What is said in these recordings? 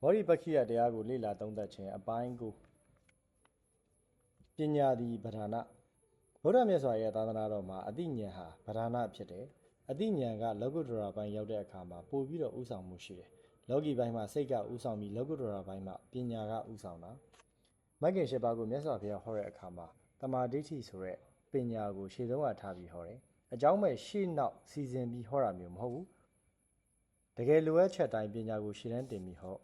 ဘောဓိပက္ခိယတရားကိုလေ့လာသုံးသပ်ခြင်းအပိုင်းကိုပညာသည်ဗဒနာဘုရားမြတ်စွာရဲ့သာသနာတော်မှာအတိညာဏ်ဟာဗဒနာဖြစ်တယ်အတိညာဏ်ကလောကုတ္တရာပိုင်းရောက်တဲ့အခါမှာပို့ပြီးတော့ဥဆောင်မှုရှိတယ်လောကီပိုင်းမှာစိတ်ကဥဆောင်ပြီးလောကုတ္တရာပိုင်းမှာပညာကဥဆောင်တာမဂ္ဂင်၈ပါးကိုမြတ်စွာဘုရားဟောတဲ့အခါမှာတမာဒိဋ္ဌိဆိုတဲ့ပညာကိုရှေ့ဆုံးကထားပြီးဟောတယ်အကြောင်းမဲ့ရှေ့နောက်စီစဉ်ပြီးဟောတာမျိုးမဟုတ်ဘူးတကယ်လိုအပ်ချက်တိုင်းပညာကိုရှင်းလန်းတင်ပြီးဟော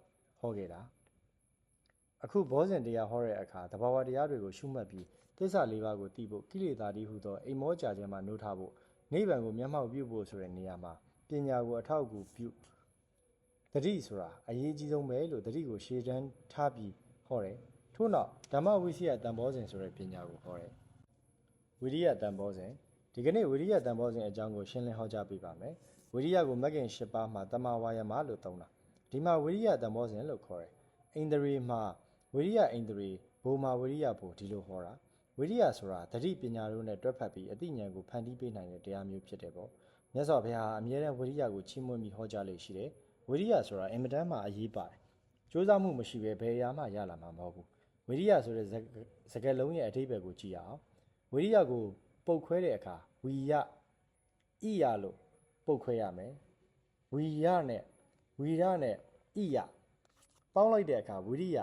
ဟောခဲ့တာအခုဘောဇင်တရားဟောတဲ့အခါတဘာဝတရားတွေကိုရှုမှတ်ပြီးသစ္စာလေးပါးကိုသိဖို့ကိလေသာတိဟုသောအိမ်မောကြခြင်းမှနှိုးထားဖို့နိဗ္ဗာန်ကိုမျက်မှောက်ပြုဖို့ဆိုတဲ့နေရာမှာပညာကိုအထောက်အကူပြုတတိဆိုတာအရေးကြီးဆုံးပဲလို့တတိကိုရှေ့တန်းထားပြီးဟောတယ်ထို့နောက်ဓမ္မဝိစီယတန်ဘောဇင်ဆိုတဲ့ပညာကိုဟောတယ်ဝိရိယတန်ဘောဇင်ဒီကနေ့ဝိရိယတန်ဘောဇင်အကြောင်းကိုရှင်းလင်းဟောကြားပေးပါမယ်ဝိရိယကိုမဂ္ဂင်၈ပါးမှာတမဝါယမလို့သုံးတာ ဒီမှာဝိရိယတမောစဉ်လို့ခေါ်တယ်အိန္ဒြေမှာဝိရိယအိန္ဒြေဘုံမှာဝိရိယဘုဒီလိုဟောတာဝိရိယဆိုတာတတိပညာတို့နဲ့တွဲဖက်ပြီးအသိဉာဏ်ကိုဖန်တီးပေးနိုင်တဲ့တရားမျိုးဖြစ်တယ်ပေါ့မြတ်စွာဘုရားအမြဲတမ်းဝိရိယကိုချီးမွမ်းပြီးဟောကြားလေရှိတယ်ဝိရိယဆိုတာအင်မတန်မှအရေးပါတယ်ကြိုးစားမှုမရှိဘဲဘယ်အရာမှရလာမှာမဟုတ်ဘူးဝိရိယဆိုတဲ့စကားစကားလုံးရဲ့အဓိပ္ပာယ်ကိုကြည့်ရအောင်ဝိရိယကိုပုတ်ခွဲတဲ့အခါဝီယဣယလို့ပုတ်ခွဲရမယ်ဝီရနဲ့ ဝီရနဲ့ဣယပေါင်းလိုက်တဲ့အခါဝိရိယ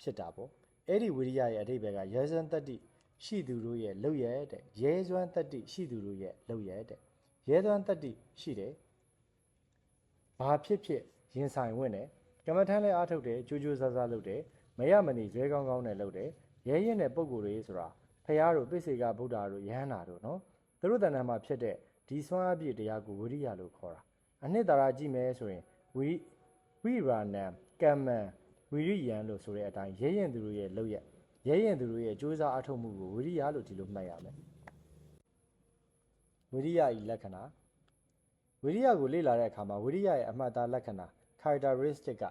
ဖြစ်တာပေါ့အဲ့ဒီဝိရိယရဲ့အဓိပ္ပာယ်ကရဲစွမ်းတတ္တိရှိသူတို့ရဲ့လောက်ရတဲ့ရဲစွမ်းတတ္တိရှိသူတို့ရဲ့လောက်ရတဲ့ရဲစွမ်းတတ္တိရှိတယ်ဘာဖြစ်ဖြစ်ရင်ဆိုင်ဝင်တယ်ကမ္မထမ်းလည်းအားထုတ်တယ်ကြိုးကြိုးစားစားလုပ်တယ်မရမနေဇွဲကောင်းကောင်းနဲ့လုပ်တယ်ရဲရင်တဲ့ပုံကိုယ်တွေဆိုတာဖះတို့ပိစေကဗုဒ္ဓတို့ယဟန္တာတို့နော်သူတို့တဏ္ဍာမှာဖြစ်တဲ့ဒီဆွမ်းအပြည့်တရားကိုဝိရိယလို့ခေါ်တာအနှစ်သာရကြည့်မယ်ဆိုရင် ဝိဝိရာဏံကမ္မံဝိရိယံလို့ဆိုတဲ့အတိုင်းရဲရင်သူတို့ရဲ့လောက်ရက်ရဲရင်သူတို့ရဲ့ကြိုးစားအထောက်မှုကိုဝိရိယလို့ဒီလိုမှတ်ရမယ်ဝိရိယဤလက္ခဏာဝိရိယကိုလေ့လာတဲ့အခါမှာဝိရိယရဲ့အမှတ်အသားလက္ခဏာ characteristic က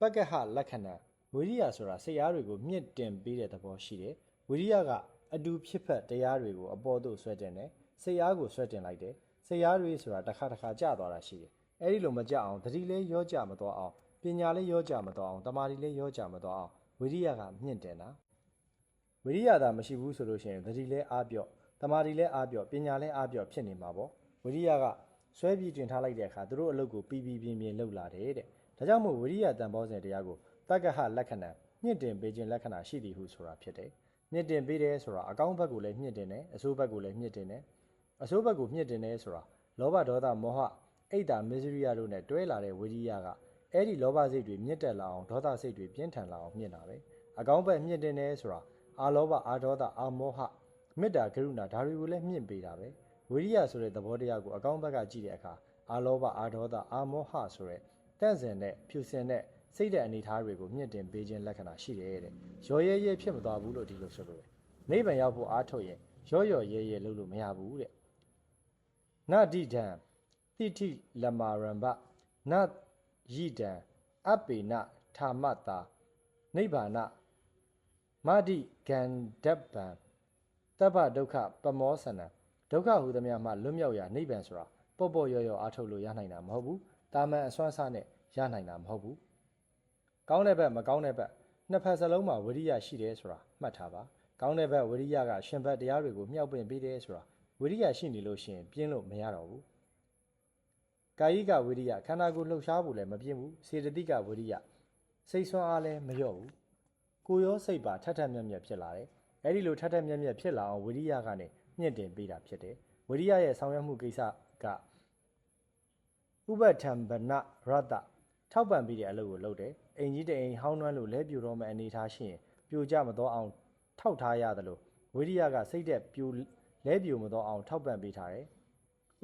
ပက္ကဟလက္ခဏာဝိရိယဆိုတာစိတ်အားတွေကိုမြင့်တင်ပေးတဲ့သဘောရှိတယ်ဝိရိယကအတူဖြစ်ဖက်တရားတွေကိုအပေါ်သို့ဆွဲတင်တယ်စိတ်အားကိုဆွဲတင်လိုက်တယ်စိတ်အားတွေဆိုတာတစ်ခါတစ်ခါကျသွားတာရှိတယ် အဲ့ဒီလိုမကြအောင်တတိလေးရောကြမသွားအောင်ပညာလေးရောကြမသွားအောင်တမာတိလေးရောကြမသွားအောင်ဝိရိယကမြင့်တင်တာဝိရိယသာမရှိဘူးဆိုလို့ရှိရင်တတိလေးအားပြော့တမာတိလေးအားပြော့ပညာလေးအားပြော့ဖြစ်နေမှာပေါ့ဝိရိယကဆွဲပြီးတင်ထားလိုက်တဲ့အခါသူတို့အလုပ်ကိုပြီးပြီးပြင်းပြင်းလုပ်လာတယ်တဲ့ဒါကြောင့်မို့ဝိရိယတန်ဖိုးစဉ်တရားကိုတက္ကဟလက္ခဏာမြင့်တင်ပေးခြင်းလက္ခဏာရှိသည်ဟုဆိုတာဖြစ်တယ်မြင့်တင်ပေးတယ်ဆိုတာအကောင်းဘက်ကိုလည်းမြင့်တင်တယ်အဆိုးဘက်ကိုလည်းမြင့်တင်တယ်အဆိုးဘက်ကိုမြင့်တင်တယ်ဆိုတာလောဘဒေါသမောဟ အိတ်တာမစ္စရိယတို့နဲ့တွဲလာတဲ့ဝိရိယကအဲ့ဒီလောဘစိတ်တွေမြင့်တက်လာအောင်ဒေါသစိတ်တွေပြင်းထန်လာအောင်မြင့်တာပဲအကောင်းဘက်မြင့်တင်တယ်ဆိုတာအာလောဘအာဒေါသအာမောဟမေတ္တာကရုဏာဒါတွေကိုလည်းမြင့်ပေးတာပဲဝိရိယဆိုတဲ့သဘောတရားကိုအကောင်းဘက်ကကြည့်တဲ့အခါအာလောဘအာဒေါသအာမောဟဆိုတဲ့တန့်စင်တဲ့ဖြူစင်တဲ့စိတ်တဲ့အနေအထားတွေကိုမြင့်တင်ပေးခြင်းလက္ခဏာရှိတယ်တဲ့ရော်ရဲရဲဖြစ်မသွားဘူးလို့ဒီလိုဆိုလို့နိဗ္ဗာန်ရောက်ဖို့အားထုတ်ရင်ရော့ရော်ရဲရဲလုပ်လို့မရဘူးတဲ့နဒိဒံ တိတိလမာရံဘနယိဒံအပေနထာမတာနိဗ္ဗာနမဒိဂန္ဓပ္ပံတပ္ပဒုက္ခပမောစနံဒုက္ခဟူသည်များမှလွတ်မြောက်ရာနိဗ္ဗာန်ဆိုတာပေါ့ပေါ့ရော့ရော့အားထုတ်လို့ရနိုင်တာမဟုတ်ဘူးတာမန်အစွမ်းစားနဲ့ရနိုင်တာမဟုတ်ဘူးကောင်းတဲ့ဘက်မကောင်းတဲ့ဘက်နှစ်ဖက်စလုံးမှာဝိရိယရှိတယ်ဆိုတာမှတ်ထားပါကောင်းတဲ့ဘက်ဝိရိယကရှင်ဘက်တရားတွေကိုမြှောက်ပင့်ပေးတယ်ဆိုတာဝိရိယရှိနေလို့ရှိရင်ပြင်းလို့မရတော့ဘူး ကာယိကဝိရိယခန္ဓာကိုယ်လှုပ်ရှားဖို့လည်းမပြင်းဘူးစေတသိကဝိရိယစိတ်ဆွမ်းအားလည်းမလျော့ဘူးကိုယ်ရောစိတ်ပါထက်ထက်မြက်မြက်ဖြစ်လာတယ်အဲ့ဒီလိုထက်ထက်မြက်မြက်ဖြစ်လာအောင်ဝိရိယကနေမြင့်တင်ပေးတာဖြစ်တယ်ဝိရိယရဲ့ဆောင်ရွက်မှုကိစ္စကဥပထံဗနရတ္တထောက်ပံ့ပြီးတဲ့အလုပ်ကိုလုပ်တယ်အိမ်ကြီးတအိမ်ဟောင်းနှွမ်းလို့လဲပြိုတော့မဲ့အနေထားရှိရင်ပြိုကြမတော့အောင်ထောက်ထားရတယ်လို့ဝိရိယကစိတ်သက်ပြိုလဲပြိုမတော့အောင်ထောက်ပံ့ပေးထားတယ်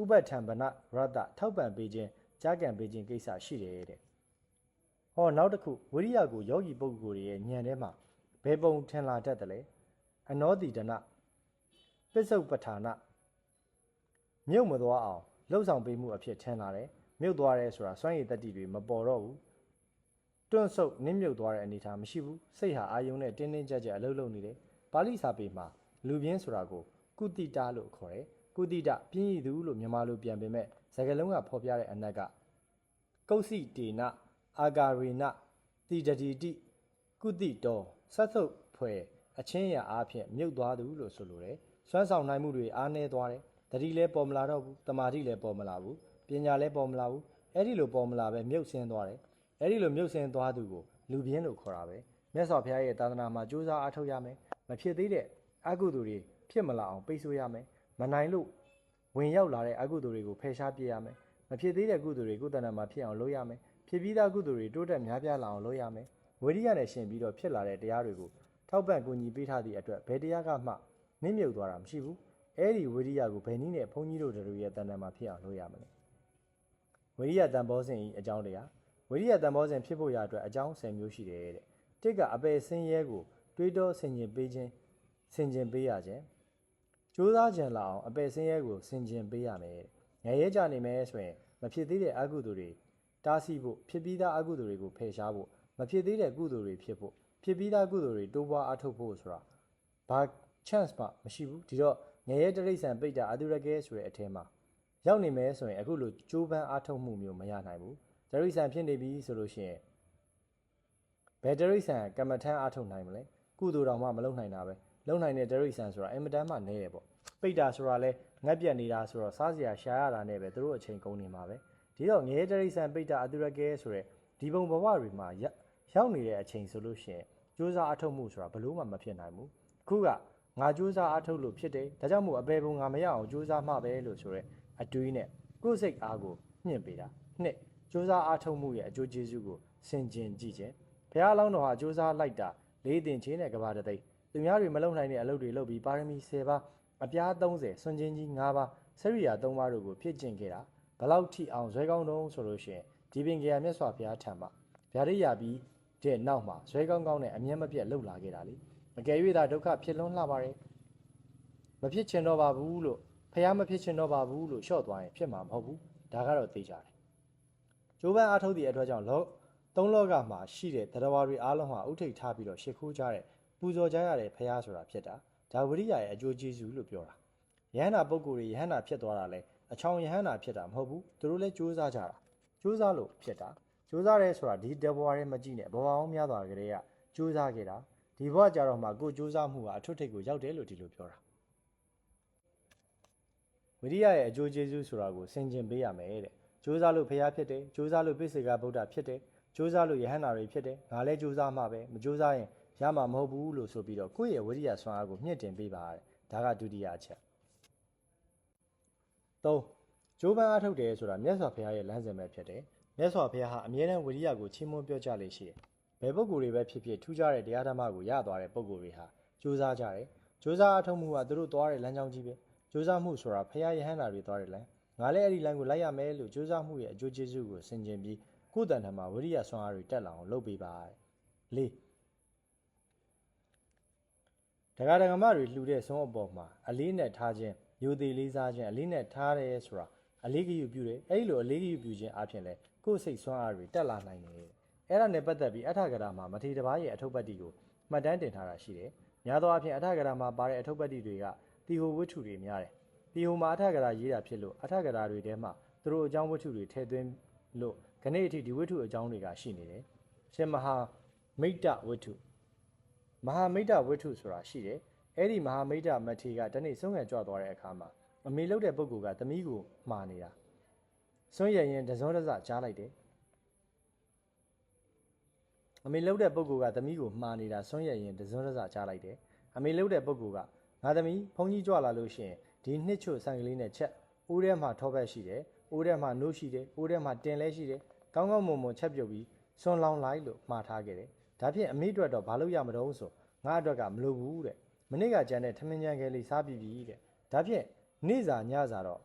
ဥပထံဗနရတ္တထောက်ပံ့ပေးခြင်းကြားကံပေးခြင်းကိစ္စရှိတယ်တဲ့ဟောနောက်တစ်ခုဝိရိယကိုယောဂီပုဂ္ဂိုလ်တွေရဲ့ဉာဏ်ထဲမှာဘယ်ပုံထင်လာတတ်တယ်လဲအနောတိဒနပစ္စုပ္ပထာနမြုပ်မသွားအောင်လှုပ်ဆောင်ပေးမှုအဖြစ်ထင်လာတယ်မြုပ်သွားတယ်ဆိုတာစွမ်းရည်တတ္တိတွေမပေါ်တော့ဘူးတွန့်ဆုတ်နင်းမြုပ်သွားတဲ့အနေအထားမရှိဘူးစိတ်ဟာအာယုံနဲ့တင်းတင်းကြပ်ကြပ်အလုပ်လုပ်နေတယ်ပါဠိစာပေမှာလူပြင်းဆိုတာကိုကုတိတာလို့ခေါ်တယ် ကုတိတပြင်းရည်သူလို့မြန်မာလိုပြန်ပေမဲ့စကားလုံးကဖော်ပြတဲ့အနက်ကကုတ်စီတေနအာဂါရေနတိတတိတိကုတိတော်ဆက်သုတ်ဖွယ်အချင်းရာအားဖြင့်မြုပ်သွားသူလို့ဆိုလိုတယ်စွမ်းဆောင်နိုင်မှုတွေအားနည်းသွားတယ်တတိလည်းပေါ်မလာတော့ဘူးတမာတိလည်းပေါ်မလာဘူးပညာလည်းပေါ်မလာဘူးအဲ့ဒီလိုပေါ်မလာပဲမြုပ်ဆင်းသွားတယ်အဲ့ဒီလိုမြုပ်ဆင်းသွားသူကိုလူပြင်းလို့ခေါ်တာပဲမြတ်စွာဘုရားရဲ့သာသနာမှာကြိုးစားအားထုတ်ရမယ်မဖြစ်သေးတဲ့အကုသိုလ်တွေဖြစ်မလာအောင်ပိတ်ဆို့ရမယ် မနိုင်လို့ဝင်ရောက်လာတဲ့အကုသိုလ်တွေကိုဖယ်ရှားပြရမယ်မဖြစ်သေးတဲ့ကုသိုလ်တွေကိုယ်တဏ္ဍာမှာဖြစ်အောင်လုပ်ရမယ်ဖြစ်ပြီးသားကုသိုလ်တွေတိုးတက်များပြားလာအောင်လုပ်ရမယ်ဝိရိယနဲ့ရှင်ပြီးတော့ဖြစ်လာတဲ့တရားတွေကိုထောက်ပံ့ကူညီပေးထားသည့်အတွက်ဘယ်တရားကမှနစ်မြုပ်သွားတာမရှိဘူးအဲ့ဒီဝိရိယကိုဘယ်နည်းနဲ့ဘုန်းကြီးတို့တို့ရဲ့တဏ္ဍာမှာဖြစ်အောင်လုပ်ရမလဲဝိရိယတန်ဖိုးစဉ်ဤအကြောင်းတရားဝိရိယတန်ဖိုးစဉ်ဖြစ်ဖို့ရအတွက်အကြောင်း10မျိုးရှိတယ်တဲ့တစ်ကအပယ်ဆင်းရဲကိုတွေးတောဆင်ခြင်ပေးခြင်းဆင်ခြင်ပေးရခြင်း ကြိုးစားခြင်းလာအောင်အပယ်ဆင်းရဲကိုဆင်ခြင်ပေးရမယ်ငရဲကြနေမယ်ဆိုရင်မဖြစ်သေးတဲ့အကုသိုလ်တွေတားဆီးဖို့ဖြစ်ပြီးသားအကုသိုလ်တွေကိုဖယ်ရှားဖို့မဖြစ်သေးတဲ့ကုသိုလ်တွေဖြစ်ဖို့ဖြစ်ပြီးသားကုသိုလ်တွေတိုးပွားအားထုတ်ဖို့ဆိုတာဘာ chance မှမရှိဘူးဒီတော့ငရဲတရိษံပိတ်တာအတုရကဲဆိုတဲ့အထဲမှာရောက်နေမယ်ဆိုရင်အခုလိုကြိုးပမ်းအားထုတ်မှုမျိုးမရနိုင်ဘူးတရိษံဖြစ်နေပြီဆိုလို့ရှိရင်ဘယ်တရိษံကမ္မထမ်းအားထုတ်နိုင်မလဲကုသိုလ်တော်မှမလုပ်နိုင်တာပဲ လုပ်နိုင်တဲ့တရိษံဆိုတာအင်မတန်မှနည်းတယ်ပေါ့ပိတ်တာဆိုတာလဲငတ်ပြတ်နေတာဆိုတော့စားစရာရှာရတာနဲ့ပဲသူတို့အချိန်ကုန်နေမှာပဲဒီတော့ငရဲတရိษံပိတ်တာအတုရကဲဆိုတဲ့ဒီဘုံဘဝတွေမှာရရောက်နေတဲ့အချိန်ဆိုလို့ရှိရင်စူးစမ်းအထုတ်မှုဆိုတာဘလို့မှမဖြစ်နိုင်ဘူးအခုကငါစူးစမ်းအထုတ်လို့ဖြစ်တယ်ဒါကြောင့်မို့အပေပုံငါမရအောင်စူးစမ်းမှပဲလို့ဆိုရဲအတွေးနဲ့ကိုယ်စိတ်အားကိုမြင့်ပေးတာနှစ်စူးစမ်းအထုတ်မှုရဲ့အကျိုးကျေးဇူးကိုဆင်ခြင်ကြည့်ခြင်းဘုရားလောင်းတော်ဟာစူးစမ်းလိုက်တာလေးတင်ချင်းနဲ့ကဘာတသိ သူများတွေမလုံနိုင်တဲ့အလုပ်တွေလုပ်ပြီးပါရမီ10ပါးအပြား30စွန်ချင်းကြီး9ပါးဆရိယာ3ပါးတို့ကိုဖြစ်ကျင့်ခဲ့တာဘလောက်ထိအောင်ဇွဲကောင်းတုံးဆိုလို့ရှိရင်ဒီပင်ကရမြတ်စွာဘုရားထံမှာဗျာဒိယာပြီးတဲ့နောက်မှာဇွဲကောင်းကောင်းနဲ့အမျက်မပြတ်လှုပ်လာခဲ့တာလေအကယ်၍သာဒုက္ခဖြစ်လွန်းလှပါတယ်မဖြစ်ချင်တော့ပါဘူးလို့ဖះမဖြစ်ချင်တော့ပါဘူးလို့လျှော့သွားရင်ဖြစ်မှာမဟုတ်ဘူးဒါကတော့သိကြတယ်ကျိုးပန်းအားထုတ်သည့်အတွက်ကြောင့်လောသုံးလောကမှာရှိတဲ့တရားဝါတွေအားလုံးဟာဥထိတ်ထားပြီးတော့ရှ िख ိုးကြတဲ့ ပူဇော်ကြရတဲ့ဖះဆိုတာဖြစ်တာဒါဝိရိယရဲ့အကျိုးကျေးဇူးလို့ပြောတာယဟန္တာပုဂ္ဂိုလ်တွေယဟန္တာဖြစ်သွားတာလဲအချောင်ယဟန္တာဖြစ်တာမဟုတ်ဘူးသူတို့လည်းကြိုးစားကြတာကြိုးစားလို့ဖြစ်တာကြိုးစားရဲဆိုတာဒီတဘွားရဲမကြည့်နဲ့ဘဝအောင်များသွားကြတဲ့ကကြိုးစားခဲ့တာဒီဘဝကြတော့မှကိုကြိုးစားမှုဟာအထွတ်ထိပ်ကိုရောက်တယ်လို့ဒီလိုပြောတာဝိရိယရဲ့အကျိုးကျေးဇူးဆိုတာကိုဆင်ခြင်ပေးရမယ်တဲ့ကြိုးစားလို့ဖျားဖြစ်တယ်ကြိုးစားလို့ပိစိကဗုဒ္ဓဖြစ်တယ်ကြိုးစားလို့ယဟန္တာတွေဖြစ်တယ်ငါလည်းကြိုးစားမှပဲမကြိုးစားရင် ရမှာမဟုတ်ဘူးလို့ဆိုပြီးတော့ကိုယ့်ရဲ့ဝိရိယဆွမ်းအားကိုမြင့်တင်ပေးပါတဲ့ဒါကဒုတိယအချက်၃ဂျိုးပန်းအားထုတ်တယ်ဆိုတာမြတ်စွာဘုရားရဲ့လမ်းစဉ်ပဲဖြစ်တယ်မြတ်စွာဘုရားဟာအမြဲတမ်းဝိရိယကိုချီးမွမ်းပြောကြလေရှိတယ်ဘယ်ပုဂ္ဂိုလ်တွေပဲဖြစ်ဖြစ်ထူးခြားတဲ့တရားဓမ္မကိုရသွားတဲ့ပုဂ္ဂိုလ်တွေဟာကြိုးစားကြတယ်ကြိုးစားအားထုတ်မှုကသူတို့သွားတဲ့လမ်းကြောင်းကြီးပဲကြိုးစားမှုဆိုတာဘုရားယဟန္တာတွေသွားတဲ့လမ်းငါလည်းအဲ့ဒီလမ်းကိုလိုက်ရမယ်လို့ကြိုးစားမှုရဲ့အကျိုးကျေးဇူးကိုဆင်ခြင်ပြီးကိုယ်တန်ထမှာဝိရိယဆွမ်းအားတွေတက်လာအောင်လုပ်ပေးပါတဲ့၄ ဒကာဒကမတွေလှူတဲ့ဆုံးအပေါ်မှာအလေးနဲ့ထားခြင်းယူသေးလေးစားခြင်းအလေးနဲ့ထားတယ်ဆိုတာအလေးကယူပြုတယ်အဲ့ဒီလိုအလေးကယူပြုခြင်းအပြင်လဲကိုယ်စိတ်ဆွမ်းအားတွေတက်လာနိုင်တယ်အဲ့ဒါနဲ့ပတ်သက်ပြီးအထကရာမှာမထေတပားရဲ့အထုပ်ပတ်တိကိုမှတ်တမ်းတင်ထားတာရှိတယ်များသောအားဖြင့်အထကရာမှာပါတဲ့အထုပ်ပတ်တိတွေကတီဟိုဝတ္ထုတွေများတယ်တီဟိုမှာအထကရာရေးတာဖြစ်လို့အထကရာတွေထဲမှာသူတို့အကြောင်းဝတ္ထုတွေထည့်သွင်းလို့ခနေ့အထိဒီဝတ္ထုအကြောင်းတွေကရှိနေတယ်ရှင်မဟာမိတ်တဝတ္ထု မဟာမိတ်တဝတ္ထုဆိုတာရှိတယ်အဲ့ဒီမဟာမိတ်တမထေကတနေ့ဆုံးခံကြွသွားတဲ့အခါမှာအမေလုတ်တဲ့ပုဂ္ဂိုလ်ကသမီးကိုမှားနေတာစွန့်ရရင်တစုံတစကြားလိုက်တယ်အမေလုတ်တဲ့ပုဂ္ဂိုလ်ကသမီးကိုမှားနေတာစွန့်ရရင်တစုံတစကြားလိုက်တယ်အမေလုတ်တဲ့ပုဂ္ဂိုလ်ကငါသမီးဘုန်းကြီးကြွလာလို့ရှိရင်ဒီနှစ်ချွတ်ဆိုင်ကလေးနဲ့ချက်ဦးထဲမှာထောဘက်ရှိတယ်ဦးထဲမှာနိုးရှိတယ်ဦးထဲမှာတင်လဲရှိတယ်ကောင်းကောင်းမွန်မွန်ချက်ပြုတ်ပြီးစွန်လောင်လိုက်လို့မှားထားခဲ့တယ် ဒါဖြင့်အမေအတွက်တော့ဘာလို့ရမတော့ဆိုငါအတွက်ကမလိုဘူးတဲ့မနေ့ကကြမ်းတဲ့ထမင်းကြမ်းကလေးစားပြီးပြီတဲ့ဒါဖြင့်နေ့စာညစာတော့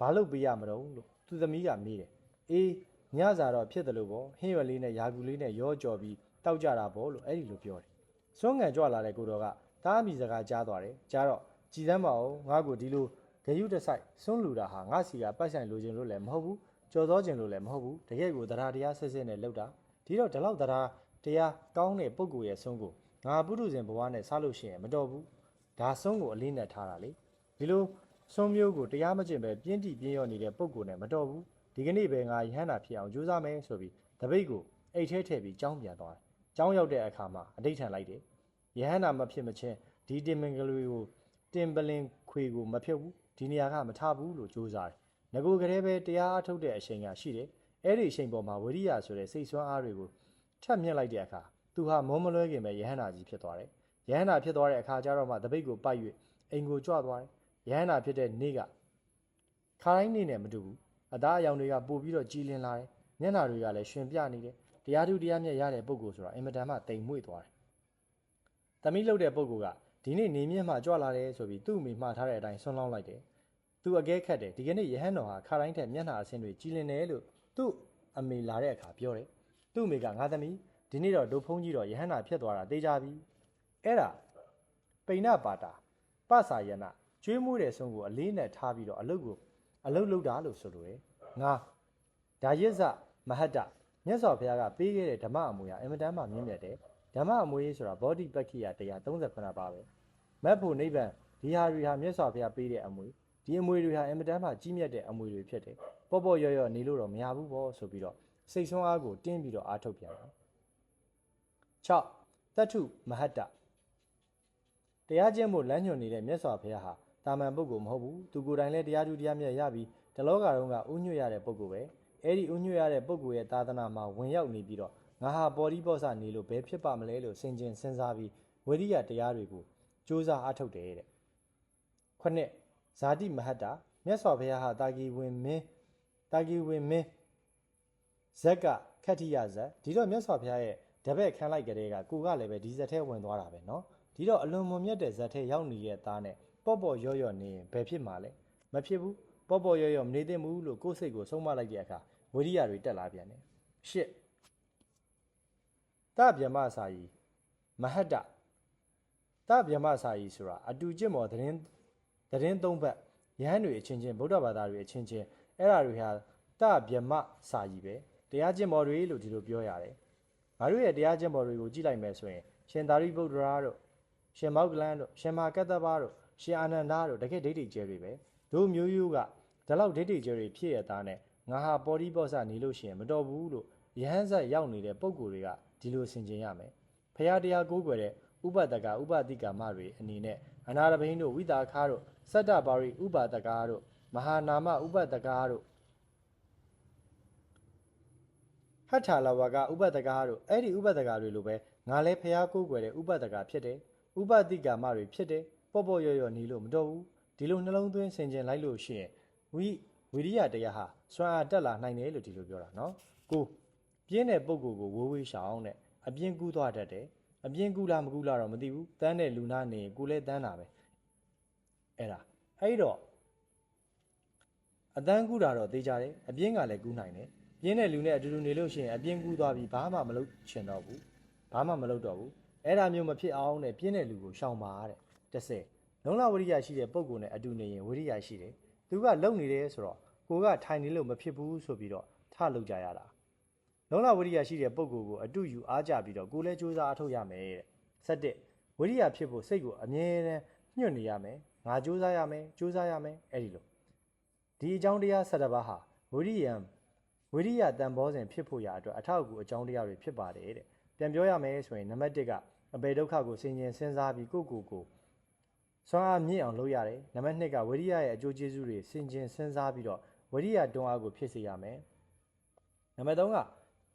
ဘာလို့ပေးရမတော့လို့သူသမီးကမေးတယ်အေးညစာတော့ဖြစ်တယ်လို့ပေါ့ဟင်းရွက်လေးနဲ့ယာကူလေးနဲ့ရောကြော်ပြီးတောက်ကြတာပေါ့လို့အဲ့ဒီလိုပြောတယ်စွန်းငံကြွလာတဲ့ကိုတော်ကတားမိစကားကြားသွားတယ်ကြားတော့ကြည်စမ်းပါဦးငါ့ကိုဒီလိုဂယုတဆိုင်စွန်းလူတာဟာငါစီကပတ်ဆိုင်လိုချင်လို့လည်းမဟုတ်ဘူးကြော်သောချင်လို့လည်းမဟုတ်ဘူးတကယ်ကိုတရားတရားဆက်ဆက်နဲ့လောက်တာဒီတော့ဒီလောက်တရား တရားကောင်းတဲ့ပုံကိုယ်ရဲ့ဆုံးကိုငါပုထုဇဉ်ဘဝနဲ့စားလို့ရှိရင်မတော်ဘူးဒါဆုံးကိုအလေးနဲ့ထားတာလေဒီလိုဆုံးမျိုးကိုတရားမကျင့်ပဲပြင်းတိပြင်းရော့နေတဲ့ပုံကိုယ်နဲ့မတော်ဘူးဒီကနေ့ပဲငါယဟန္တာဖြစ်အောင်ကြိုးစားမယ်ဆိုပြီးတပိတ်ကိုအိတ်ထဲထည့်ပြီးကြောင်းပြန်သွားတယ်ကြောင်းရောက်တဲ့အခါမှာအဋိဌံလိုက်တယ်ယဟန္တာမဖြစ်မချင်းဒီတင်မင်္ဂလွေကိုတင်ပလင်ခွေကိုမဖြုတ်ဘူးဒီနေရာကမထဘူးလို့ကြိုးစားတယ်ငကိုကလေးပဲတရားအထုတ်တဲ့အချိန်ကရှိတယ်အဲ့ဒီအချိန်ပေါ်မှာဝိရိယဆိုတဲ့စိတ်ဆွမ်းအားတွေကို ထပ်မြင့်လိုက်တဲ့အခါသူဟာမောမလွဲခင်ပဲယဟန္တာကြီးဖြစ်သွားတယ်ယဟန္တာဖြစ်သွားတဲ့အခါကျတော့မှတပိတ်ကိုပိုက်၍အိမ်ကိုကြွသွားတယ်ယဟန္တာဖြစ်တဲ့နေ့ကခါတိုင်းနေ့နဲ့မတူဘူးအသားအယောင်တွေကပို့ပြီးတော့ကြီးလင်းလာတယ်မျက်နှာတွေကလည်းရှင်ပြနေတယ်တရားသူတရားမြတ်ရတဲ့ပုံကိုဆိုတာအင်မတန်မှတိမ်မွေ့သွားတယ်။သမီးလှုပ်တဲ့ပုံကဒီနေ့နေမြင့်မှကြွလာတယ်ဆိုပြီးသူ့အမိမှားထားတဲ့အတိုင်းဆွန်းလောင်းလိုက်တယ်။သူအကဲခတ်တယ်ဒီကနေ့ယဟန်တော်ဟာခါတိုင်းထက်မျက်နှာအဆင်းတွေကြီးလင်းတယ်လို့သူ့အမေလာတဲ့အခါပြောတယ်။ သူ့အမေကငါသမီးဒီနေ့တော့ဒုဖုံးကြီးတော့ယဟန်နာဖြစ်သွားတာသိကြပြီ။အဲ့ဒါပိဏပါတာပဆာယနာကျွေးမှုတဲ့ဆုံးကိုအလေးနဲ့ထားပြီးတော့အလုတ်ကိုအလုတ်လုတ်တာလို့ဆိုလိုတယ်။ငါဒါရစ်ဇမဟတ္တမြတ်စွာဘုရားကပေးခဲ့တဲ့ဓမ္မအမွေဟာအင်မတန်မှမြင့်မြတ်တယ်ဓမ္မအမွေဆိုတာဘောဓိပက္ခိယ138ပါပဲမက်ဖို့နိဗ္ဗာန်ဒီဟာတွေဟာမြတ်စွာဘုရားပေးတဲ့အမွေဒီအမွေတွေဟာအင်မတန်မှကြီးမြတ်တဲ့အမွေတွေဖြစ်တယ်ပေါ့ပေါ့ရော့ရော့နေလို့တော့မရဘူးပေါ့ဆိုပြီးတော့ စိတ်ဆွမ်းအားကိုတင်းပြီးတော့အားထုတ်ပြန်တယ်6တတ္ထုမဟတ္တတရားကျင့်ဖို့လမ်းညွှန်နေတဲ့မြတ်စွာဘုရားဟာတာမန်ပုဂ္ဂိုလ်မဟုတ်ဘူးသူကိုယ်တိုင်လည်းတရားသူတရားမြတ်ရပြီးတလောကတုန်းကဥညွတ်ရတဲ့ပုဂ္ဂိုလ်ပဲအဲ့ဒီဥညွတ်ရတဲ့ပုဂ္ဂိုလ်ရဲ့သာသနာမှာဝင်ရောက်နေပြီးတော့ငါဟာပေါ်ဒီပေါ့ဆနေလို့ဘယ်ဖြစ်ပါမလဲလို့စဉ်းကျင်စဉ်းစားပြီးဝိရိယတရားတွေကိုစ조사အားထုတ်တယ်တဲ့ခုနှစ်ဇာတိမဟတ္တာမြတ်စွာဘုရားဟာတာဂီဝင်မင်းတာဂီဝင်မင်း ဇက်ကခတ္တိယဇက်ဒီတော့မြတ်စွာဘုရားရဲ့တပည့်ခံလိုက်ကြတဲ့ကကိုကလည်းပဲဒီဇက်ထဲဝင်သွားတာပဲเนาะဒီတော့အလွန်မွန်မြတ်တဲ့ဇက်ထဲရောက်နေတဲ့သားနဲ့ပေါ့ပေါ့ရော့ရော့နေရင်ဘယ်ဖြစ်မှာလဲမဖြစ်ဘူးပေါ့ပေါ့ရော့ရော့မနေသင့်ဘူးလို့ကိုယ်စိတ်ကိုဆုံးမလိုက်တဲ့အခါဝိရိယတွေတက်လာပြန်တယ်ရှစ်တဗျမစာယီမဟတ္တတဗျမစာယီဆိုတာအတူကျင့်မော်သတင်းသတင်းသုံးဘက်ယဟန်တွေအချင်းချင်းဗုဒ္ဓဘာသာတွေအချင်းချင်းအဲ့ဓာတွေဟာတဗျမစာယီပဲ တရားကျင့်မော်တွေလို့ဒီလိုပြောရတယ်ငါတို့ရဲ့တရားကျင့်မော်တွေကိုကြည့်လိုက်မယ်ဆိုရင်ရှင်သာရိပုတ္တရာတို့ရှင်မောက္ကလန်တို့ရှင်မာကတ္တဗတို့ရှင်အာနန္ဒာတို့တကယ်ဒိဋ္ဌိကျဲတွေပဲတို့မျိုးရိုးကဒီလောက်ဒိဋ္ဌိကျဲတွေဖြစ်ရတာနဲ့ငါဟာပေါ်ဒီပေါ့ဆနေလို့ရှိရင်မတော်ဘူးလို့ယဟန်ဆက်ရောက်နေတဲ့ပုံကိုယ်တွေကဒီလိုဆင်ခြင်ရမယ်ဖရာတရားကိုးကွယ်တဲ့ဥပဒကဥပတိကာမတွေအနေနဲ့အနာရဘိန်းတို့ဝိတာခါတို့စတ္တပါရိဥပဒကာတို့မဟာနာမဥပဒကာတို့ ဟထလာဝကဥပဒကာတို့အဲ့ဒီဥပဒကာတွေလိုပဲငါလည်းဖရာကိုးကွယ်တဲ့ဥပဒကာဖြစ်တယ်ဥပတိကာမတွေဖြစ်တယ်ပေါ့ပေါ့ရော့ရော့နေလို့မတော်ဘူးဒီလိုနှလုံးသွင်းဆင်ခြင်လိုက်လို့ရှိရင်ဝိဝိရိယတရားဟာစွမ်းအားတက်လာနိုင်တယ်လို့ဒီလိုပြောတာနော်ကိုပြင်းတဲ့ပုံကိုကိုဝိုးဝေးရှောင်းတဲ့အပြင်းကူးသွားတတ်တယ်အပြင်းကူးလားမကူးလားတော့မသိဘူးတန်းတဲ့လူနာနေကိုလည်းတန်းတာပဲအဲ့ဒါအဲ့တော့အတန်းကူးတာတော့သိကြတယ်အပြင်းကလည်းကူးနိုင်တယ် ပြင်းတဲ့လူနဲ့အတူတူနေလို့ရှိရင်အပြင်းကူးသွားပြီးဘာမှမလုပ်ချင်တော့ဘူးဘာမှမလုပ်တော့ဘူးအဲ့ဒါမျိုးမဖြစ်အောင်နဲ့ပြင်းတဲ့လူကိုရှောင်ပါတဲ့30လုံလဝိရိယရှိတဲ့ပုံကိုနဲ့အတူနေရင်ဝိရိယရှိတယ်သူကလုံနေတယ်ဆိုတော့ကိုကထိုင်နေလို့မဖြစ်ဘူးဆိုပြီးတော့ထလုပ်ကြရတာလုံလဝိရိယရှိတဲ့ပုံကိုကိုအတူယူအားကြပြီးတော့ကိုလည်းစူးစမ်းအထောက်ရမယ်တဲ့ဆက်တဲ့ဝိရိယဖြစ်ဖို့စိတ်ကိုအမြဲတမ်းညှို့နေရမယ်ငါစူးစမ်းရမယ်စူးစမ်းရမယ်အဲ့ဒီလိုဒီအကြောင်းတရား၁၇ပါးဟာဝိရိယံ ဝိရိယတန်ဘောစဉ်ဖြစ်ဖို့ရာအတွက်အထောက်အကူအကြောင်းတရားတွေဖြစ်ပါတယ်တဲ့ပြန်ပြောရမယ်ဆိုရင်နံပါတ်1ကအပေဒုက္ခကိုစဉ်းကျင်စဉ်းစားပြီးကိုယ့်ကိုယ်ကိုစွမ်းအားမြင့်အောင်လုပ်ရတယ်နံပါတ်2ကဝိရိယရဲ့အကျိုးကျေးဇူးတွေစဉ်းကျင်စဉ်းစားပြီးတော့ဝိရိယတွန်းအားကိုဖြစ်စေရမယ်နံပါတ်3က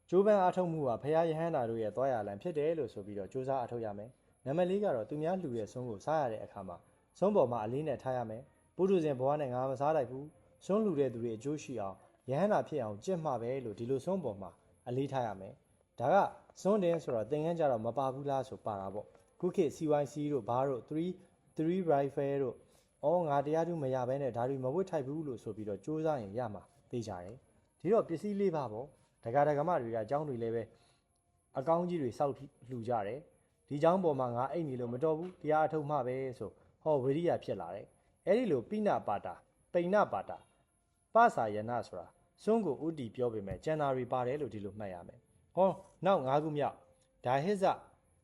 ကျိုးပန်းအားထုတ်မှုဟာဖရာယဟန္တာတို့ရဲ့သွားရလံဖြစ်တယ်လို့ဆိုပြီးတော့စူးစမ်းအားထုတ်ရမယ်နံပါတ်4ကတော့သူများလှူရဲ့ဆုံးကိုစားရတဲ့အခါမှာဆုံးပေါ်မှာအလေးနဲ့ထားရမယ်ပုထုဇဉ်ဘဝနဲ့ငါမစားလိုက်ဘူးဆုံးလှူတဲ့သူတွေအကျိုးရှိအောင် ယဟန္တာဖြစ်အောင်ကြင့်မှပဲလို့ဒီလိုဆုံးပေါ်မှာအလေးထားရမယ်ဒါကစွန်းတယ်ဆိုတော့သင်ခန်းကြတော့မပါဘူးလားဆိုပါတာပေါ့ခုခေတ် CYC တို့ဘားတို့3 3 rifle တို့အော်ငါတရားသူမရဘဲနဲ့ဒါတွေမဝတ်ထိုက်ဘူးလို့ဆိုပြီးတော့စူးစမ်းရင်ရမှာသိကြတယ်ဒီတော့ပစ္စည်းလေးပါပေါ့ဒကာဒကမတွေကအကြောင်းတွေလည်းပဲအကောင်းကြီးတွေစောက်လှူကြတယ်ဒီเจ้าပေါ်မှာငါအိတ်နေလို့မတော်ဘူးတရားအထုတ်မှပဲဆိုဟောဝိရိယဖြစ်လာတယ်အဲ့ဒီလိုပိဏပါတာပိဏပါတာ ပစာယနာဆိုတာစွန်းကိုဥတီပြောပေမဲ့ကျန်တာတွေပါတယ်လို့ဒီလိုမှတ်ရမယ်ဟောနောက်၅ခုမြောက်ဒါဟိဇ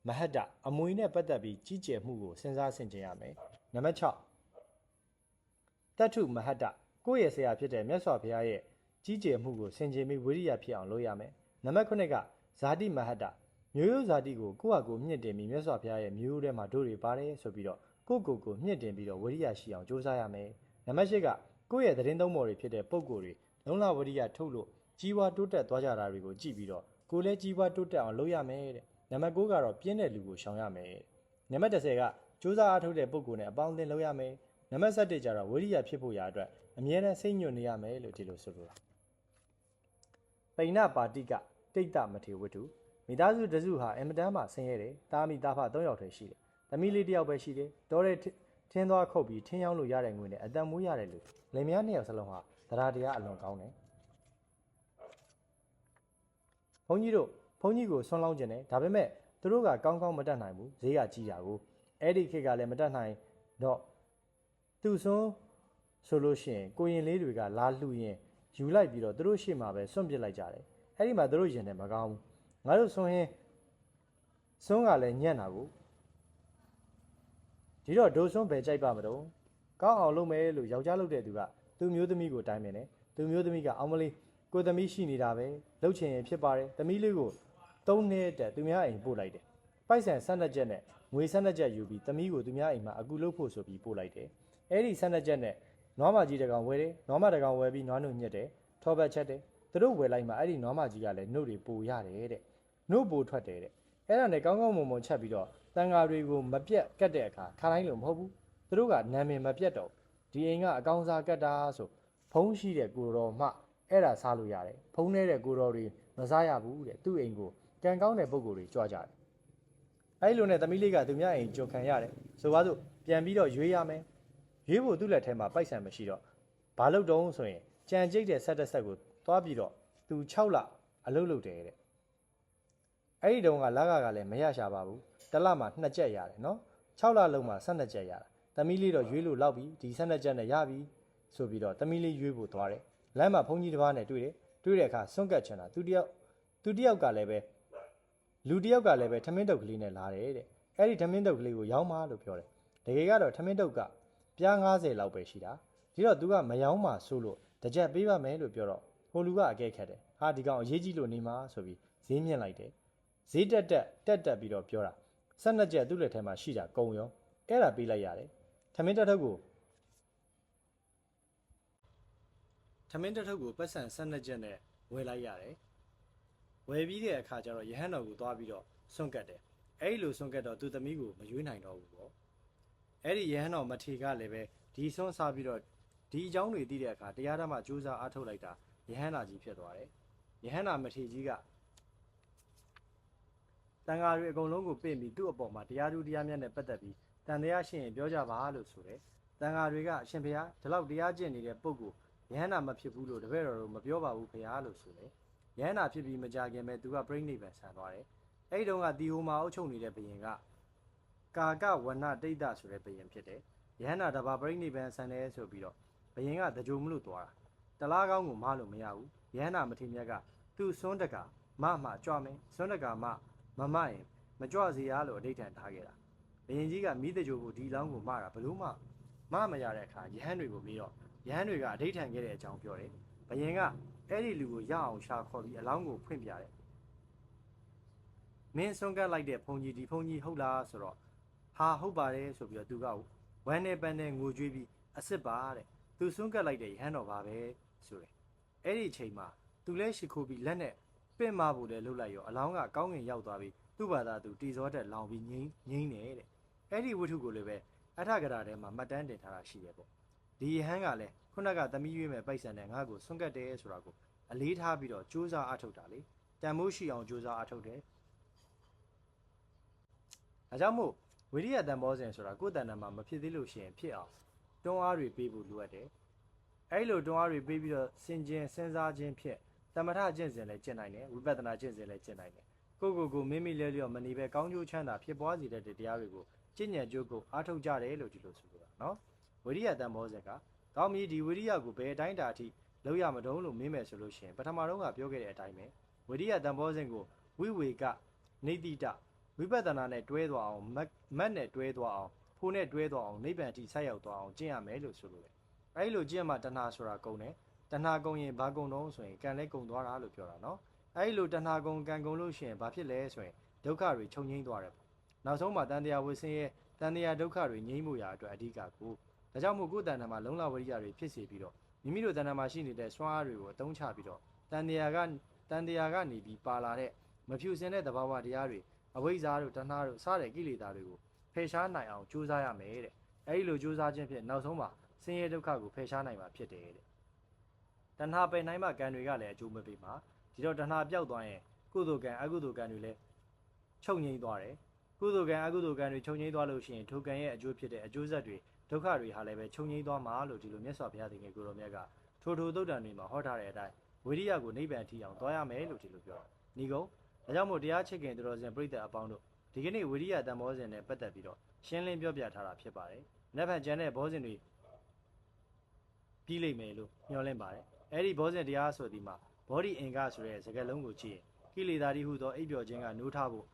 မဟတ္တအမွေနဲ့ပတ်သက်ပြီးကြီးကျယ်မှုကိုစဉ်းစားဆင်ခြင်ရမယ်နံပါတ်6တတ္ထုမဟတ္တကိုယ့်ရဲ့ဆရာဖြစ်တဲ့မြတ်စွာဘုရားရဲ့ကြီးကျယ်မှုကိုဆင်ခြင်ပြီးဝိရိယဖြစ်အောင်လုပ်ရမယ်နံပါတ်9ကဇာတိမဟတ္တမျိုးရိုးဇာတိကိုကိုယ့်ဟာကိုယ်မြင့်တင်ပြီးမြတ်စွာဘုရားရဲ့မျိုးရိုးထဲမှာတို့တွေပါတယ်ဆိုပြီးတော့ကိုယ့်ကိုယ်ကိုမြင့်တင်ပြီးတော့ဝိရိယရှိအောင်ကြိုးစားရမယ်နံပါတ်၈က ကိုယ့်ရဲ့သတင်းသုံးပေါ်တွေဖြစ်တဲ့ပုံကိုယ်တွေလုံလဝိရိယထုတ်လို့ကြီးပွားတိုးတက်သွားကြတာတွေကိုကြည့်ပြီးတော့ကိုယ်လည်းကြီးပွားတိုးတက်အောင်လုပ်ရမယ်တဲ့နံပါတ်9ကတော့ပြင်းတဲ့လူကိုရှောင်ရမယ်တဲ့နံပါတ်10ကကြိုးစားအားထုတ်တဲ့ပုံကိုယ်နဲ့အပေါင်းအသင်းလုပ်ရမယ်နံပါတ်17ကျတော့ဝိရိယဖြစ်ဖို့ရာအတွက်အမြဲတမ်းစိတ်ညွတ်နေရမယ်လို့ဒီလိုဆိုလိုတာပိဏပါတိကတိတ်တမထေဝတ္ထုမိသားစုတစုဟာအင်မတန်မှဆင်းရဲတယ်တာမီတာဖ3ယောက်တည်းရှိတယ်သမီးလေးတစ်ယောက်ပဲရှိတယ်တော်တဲ့ထင်းသွားခုတ်ပြီးထင်းရောင်းလို့ရတဲ့ငွေနဲ့အတန်မိုးရတယ်လို့ လင်မယားနှစ်ယောက်စလုံးဟာတရားတရားအလွန်ကောင်းတယ်ဘုန်းကြီးတို့ဘုန်းကြီးကိုဆွမ်းလောင်းခြင်းတယ်ဒါပေမဲ့သူတို့ကကောင်းကောင်းမတတ်နိုင်ဘူးဈေးကကြီးတာကိုအဲ့ဒီခေတ်ကလည်းမတတ်နိုင်တော့သူဆွန်းဆိုလို့ရှိရင်ကိုရင်လေးတွေကလာလှူရင်ယူလိုက်ပြီးတော့သူတို့ရှေ့မှာပဲစွန့်ပစ်လိုက်ကြတယ်အဲ့ဒီမှာသူတို့ရင်တယ်မကောင်းဘူးငါတို့ဆွန်းရင်ဆွန်းကလည်းညံ့တာကိုဒီတော့ဒိုဆွန်းပဲကြိုက်ပါမတော့ ကောင်းအောင်လုပ်မယ်လို့ယောက်ျားလုပ်တဲ့သူကသူ့မျိုးသမီးကိုတိုင်းမြင်တယ်သူမျိုးသမီးကအောင်မလေးကိုသမီးရှိနေတာပဲလှုပ်ချင်ရင်ဖြစ်ပါတယ်သမီးလေးကိုသုံးနှစ်တက်သူများအိမ်ပို့လိုက်တယ်ပိုက်ဆံဆန်းတဲ့ချက်နဲ့ငွေဆန်းတဲ့ချက်ယူပြီးသမီးကိုသူများအိမ်မှာအကူလုပ်ဖို့ဆိုပြီးပို့လိုက်တယ်အဲ့ဒီဆန်းတဲ့ချက်နဲ့နွားမကြီးတကောင်ဝယ်တယ်နွားမတကောင်ဝယ်ပြီးနွားနှုတ်ညက်တယ်ထောပတ်ချက်တယ်သူတို့ဝယ်လိုက်မှအဲ့ဒီနွားမကြီးကလည်းနှုတ်တွေပိုရတယ်တဲ့နှုတ်ပိုထွက်တယ်တဲ့အဲ့ဒါနဲ့ကောင်းကောင်းမွန်မွန်ချက်ပြီးတော့တန်ဃာတွေကိုမပြက်ကတ်တဲ့အခါခါတိုင်းလို့မဟုတ်ဘူး သူတို့ကနာမည်မပြတ်တော့ဒီအိမ်ကအကောင်စားကတ်တာဆိုဖုံးရှိတဲ့ကိုတော်မှအဲ့ဒါစားလို့ရတယ်ဖုံးနေတဲ့ကိုတော်တွေမစားရဘူးတဲ့သူ့အိမ်ကိုကံကောင်းတဲ့ပုံကိုယ်တွေကြွားကြတယ်အဲ့လိုနဲ့သမီးလေးကသူများအိမ်ကြုံခံရတယ်ဆိုပါစို့ပြန်ပြီးတော့ရွေးရမယ်ရွေးဖို့သူ့လက်ထဲမှာပိုက်ဆံမရှိတော့ဘာလို့တုံးဆိုရင်ကြံကြိတ်တဲ့ဆက်တက်ဆက်ကိုသွားပြီးတော့သူ6လအလုပ်လုပ်တယ်တဲ့အဲ့ဒီတုန်းကလကကလည်းမရရှာပါဘူးတစ်လမှာ2ကြက်ရတယ်နော်6လလုံးမှာ12ကြက်ရတာ သမီးလေးတော့ရွေးလို့လောက်ပြီဒီ12ကြက်နဲ့ရပြီဆိုပြီးတော့သမီးလေးရွေးဖို့သွားတယ်လမ်းမှာဘုန်းကြီးတစ်ပါးနဲ့တွေ့တယ်တွေ့တဲ့အခါစွန့်ကတ်ချင်တာသူတယောက်သူတယောက်ကလည်းပဲလူတယောက်ကလည်းပဲထမင်းတုပ်ကလေးနဲ့လာတယ်တဲ့အဲ့ဒီထမင်းတုပ်ကလေးကိုရောင်းပါလို့ပြောတယ်တကယ်ကတော့ထမင်းတုပ်ကပြား90လောက်ပဲရှိတာဒီတော့သူကမယောင်းမှဆိုလို့တစ်ကြက်ပေးပါမယ်လို့ပြောတော့ဟိုလူကအကဲခတ်တယ်ဟာဒီကောင်အရေးကြီးလို့နေမှာဆိုပြီးဈေးမြင့်လိုက်တယ်ဈေးတက်တက်တက်တက်ပြီးတော့ပြောတာ၁၂ကြက်သူ့လက်ထဲမှာရှိတာကုံရောအဲ့ဒါပေးလိုက်ရတယ် ထမင်းတက်ထုပ်ကိုထမင်းတက်ထုပ်ကိုပတ်စံ၁၂ကြက်နဲ့ဝယ်လိုက်ရတယ်ဝယ်ပြီးတဲ့အခါကျတော့ရဟန်းတော်ကိုသွားပြီးတော့ဆွန့်ကတ်တယ်အဲ့ဒီလိုဆွန့်ကတ်တော့သူသမီးကိုမရွေးနိုင်တော့ဘူးပေါ့အဲ့ဒီရဟန်းတော်မထေကလည်းပဲဒီဆွန့်စားပြီးတော့ဒီအကြောင်းတွေသိတဲ့အခါတရားဓမ္မစူးစမ်းအားထုတ်လိုက်တာယဟန္တာကြီးဖြစ်သွားတယ်။ယဟန္တာမထေကြီးကတန်ဃာတွေအကုန်လုံးကိုပြင်ပြီးသူ့အပေါ်မှာတရားသူတရားမြတ်နဲ့ပတ်သက်ပြီး တန်တရားရှင်ရင်ပြောကြပါလို့ဆိုတယ်။တန်ဃာတွေကအရှင်ဘုရားဒီလောက်တရားကျင့်နေတဲ့ပုဂ္ဂိုလ်ယဟန္တာမဖြစ်ဘူးလို့တပည့်တော်တို့မပြောပါဘူးဘုရားလို့ဆိုတယ်။ယဟန္တာဖြစ်ပြီးမကြခင်ပဲသူကပြိဋိနိဗ္ဗာန်ဆံသွားတယ်။အဲ့ဒီတော့ကတီဟိုမှာအုပ်ချုပ်နေတဲ့ဘုရင်ကကာကဝဏတိတ်တဆိုတဲ့ဘုရင်ဖြစ်တယ်။ယဟန္တာတဘာပြိဋိနိဗ္ဗာန်ဆံတယ်ဆိုပြီးတော့ဘယင်ကတကြိုမလို့သွားတာတလားကောင်းကိုမလို့မရဘူးရဟန္တာမထေမြတ်ကသူ့စွန်းတကမမှကြွမယ်စွန်းတကမမမရင်မကြွစေရလို့အဋိဌံထားခဲ့တာ ဘယင်ကြီးကမိတကြိုကိုဒီလောင်းကိုမတာဘလို့မှမမရတဲ့အခါရဟန်းတွေကိုပြီးတော့ရဟန်းတွေကအဋိဌံခဲ့တဲ့အကြောင်းပြောတယ်ဘယင်ကအဲ့ဒီလူကိုရအောင်ရှာခေါ်ပြီးအလောင်းကိုဖွင့်ပြတယ်မင်းဆုံးကတ်လိုက်တဲ့ဘုံကြီးဒီဘုံကြီးဟုတ်လားဆိုတော့ဟာဟုတ်ပါတယ်ဆိုပြီးတော့သူကဝမ်းနဲ့ပန်းနဲ့ငိုကြွေးပြီးအစ်စ်ပါတဲ့သူဆွန့်ကတ်လိုက်တဲ့ရဟန်းတော်ပါပဲဆိုတယ်အဲ့ဒီအချိန်မှာသူလဲရှိခိုးပြီးလက်နဲ့ပင့်မဖို့လဲလှုပ်လိုက်ရောအလောင်းကကောင်းငင်ရောက်သွားပြီးသူ့ဘာသာသူတီစောတက်လောင်ပြီးငိမ့်ငိမ့်နေတဲ့ အဲ့ဒီဝိထုကိုလည်းပဲအထကရာထဲမှာမှတ်တမ်းတင်ထားတာရှိတယ်ပေါ့ဒီရဟန်းကလည်းခုနကသမီးရွေးမဲ့ပိုက်ဆံနဲ့ငါ့ကိုဆွန့်ကတ်တယ်ဆိုတာကိုအလေးထားပြီးတော့စူးစမ်းအထုတ်တာလေတန်မိုးရှိအောင်စူးစမ်းအထုတ်တယ်ဒါကြောင့်မို့ဝိရိယတန်ဘောဇဉ်ဆိုတာကိုယ်တဏ္ဍာမှာမဖြစ်သေးလို့ရှိရင်ဖြစ်အောင်တွန်းအားတွေပေးဖို့လိုအပ်တယ်။အဲဒီလိုတွန်းအားတွေပေးပြီးတော့စင်ကျင်စဉ်းစားခြင်းဖြင့်တမထကျင့်စဉ်လည်းကျင့်နိုင်တယ်ဝိပဿနာကျင့်စဉ်လည်းကျင့်နိုင်တယ်။ကိုကိုကိုမိမိလဲလျော့မနေပဲကောင်းကျိုးချမ်းသာဖြစ်ပွားစေတဲ့တရားတွေကို ကျင့်ကြံကြိုးကိုအားထုတ်ကြတယ်လို့ဒီလိုဆိုလိုတာနော်။ဝိရိယတန်ဘောဇက်ကကောင်းပြီဒီဝိရိယကိုဘယ်အတိုင်းတာအထိလောက်ရမတုံးလို့မင်းမယ်ဆိုလို့ရှိရင်ပထမတော့ကပြောခဲ့တဲ့အတိုင်းပဲဝိရိယတန်ဘောဇင်ကိုဝိဝေကနေတိတဝိပဿနာနဲ့တွဲသွားအောင်မတ်နဲ့တွဲသွားအောင်ဖိုးနဲ့တွဲသွားအောင်နိဗ္ဗာန်ထိဆက်ရောက်သွားအောင်ကျင့်ရမယ်လို့ဆိုလိုတယ်။အဲဒီလိုကျင့်မှတဏှာဆိုတာကုန်တယ်။တဏှာကုန်ရင်ဘာကုန်တော့ဆိုရင်ကံလဲကုန်သွားတာလို့ပြောတာနော်။အဲဒီလိုတဏှာကုံကံကုံလို့ရှိရင်ဘာဖြစ်လဲဆိုရင်ဒုက္ခတွေချုပ်ငိမ့်သွားတယ်ပေါ့ နောက်ဆုံးမှာတန်တရားဝိဆင်းရဲ့တန်တရားဒုက္ခတွေငြိမ့်မှုရာအတွက်အဓိကကိုဒါကြောင့်မို့ကိုယ်တဏ္ဍာမှာလုံလဝရိယတွေဖြစ်စေပြီးတော့မိမိတို့တဏ္ဍာမှာရှိနေတဲ့စွမ်းအားတွေကိုအသုံးချပြီးတော့တန်တရားကတန်တရားကနေပြီးပါလာတဲ့မဖြူစင်တဲ့သဘာဝတရားတွေအဝိဇ္ဇာတို့တဏှာတို့စတဲ့ကိလေသာတွေကိုဖယ်ရှားနိုင်အောင်ကြိုးစားရမယ်တဲ့အဲဒီလိုကြိုးစားခြင်းဖြင့်နောက်ဆုံးမှာဆင်းရဲဒုက္ခကိုဖယ်ရှားနိုင်မှာဖြစ်တယ်တဲ့တဏှာပယ်နိုင်မှကံတွေကလည်းအကျိုးမပေးမှာဒီတော့တဏှာပျောက်သွားရင်ကုသိုလ်ကံအကုသိုလ်ကံတွေလည်းချုပ်ငြိမ်းသွားတယ် ကုသိုလ်ကံအကုသိုလ်ကံတွေချုပ်ငြိမ်းသွားလို့ရှိရင်ထိုကံရဲ့အကျိုးဖြစ်တဲ့အကျိုးဆက်တွေဒုက္ခတွေဟာလည်းပဲချုပ်ငြိမ်းသွားမှာလို့ဒီလိုမြတ်စွာဘုရားသခင်ကိုရောမြတ်ကထိုထိုသုတ်တန်တွေမှာဟောထားတဲ့အတိုင်းဝိရိယကိုနိဗ္ဗာန်ထီအောင်သွားရမယ်လို့ဒီလိုပြောတာညီကုန်းဒါကြောင့်မို့တရားချစ်ခင်သူတော်စင်ပြိတ္တအပေါင်းတို့ဒီကနေ့ဝိရိယတန်ဘောဇင်နဲ့ပတ်သက်ပြီးတော့ရှင်းလင်းပြောပြထားတာဖြစ်ပါတယ်။နောက်ဖန်ကျန်တဲ့ဘောဇင်တွေပြီးလိမ့်မယ်လို့မျှော်လင့်ပါတယ်။အဲဒီဘောဇင်တရားဆိုဒီမှာဘောဓိအင်္ဂဆိုတဲ့စကားလုံးကိုကြည့်ရင်ကိလေသာတွေဟုသောအိပ်ပျော်ခြင်းကနိုးထဖို့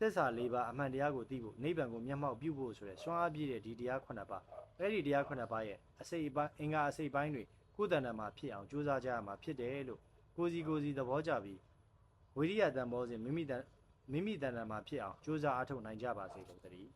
သစ္စာ၄ပါးအမှန်တရားကိုသိဖို့နိဗ္ဗာန်ကိုမျက်မှောက်ပြုဖို့ဆိုတဲ့စွမ်းအားပြည့်တဲ့ဒီတရားခုနှစ်ပါးအဲဒီတရားခုနှစ်ပါးရဲ့အစိတ်အပိုင်းအင်္ဂါအစိတ်ပိုင်းတွေကိုယ်တဏ္ဍာမှာဖြစ်အောင်ကြိုးစားကြရမှာဖြစ်တယ်လို့ကိုယ်စီကိုယ်စီသဘောကျပြီးဝိရိယတန်ဘောဇင်မိမိတန်မိမိတဏ္ဍာမှာဖြစ်အောင်ကြိုးစားအားထုတ်နိုင်ကြပါစေလို့တည်း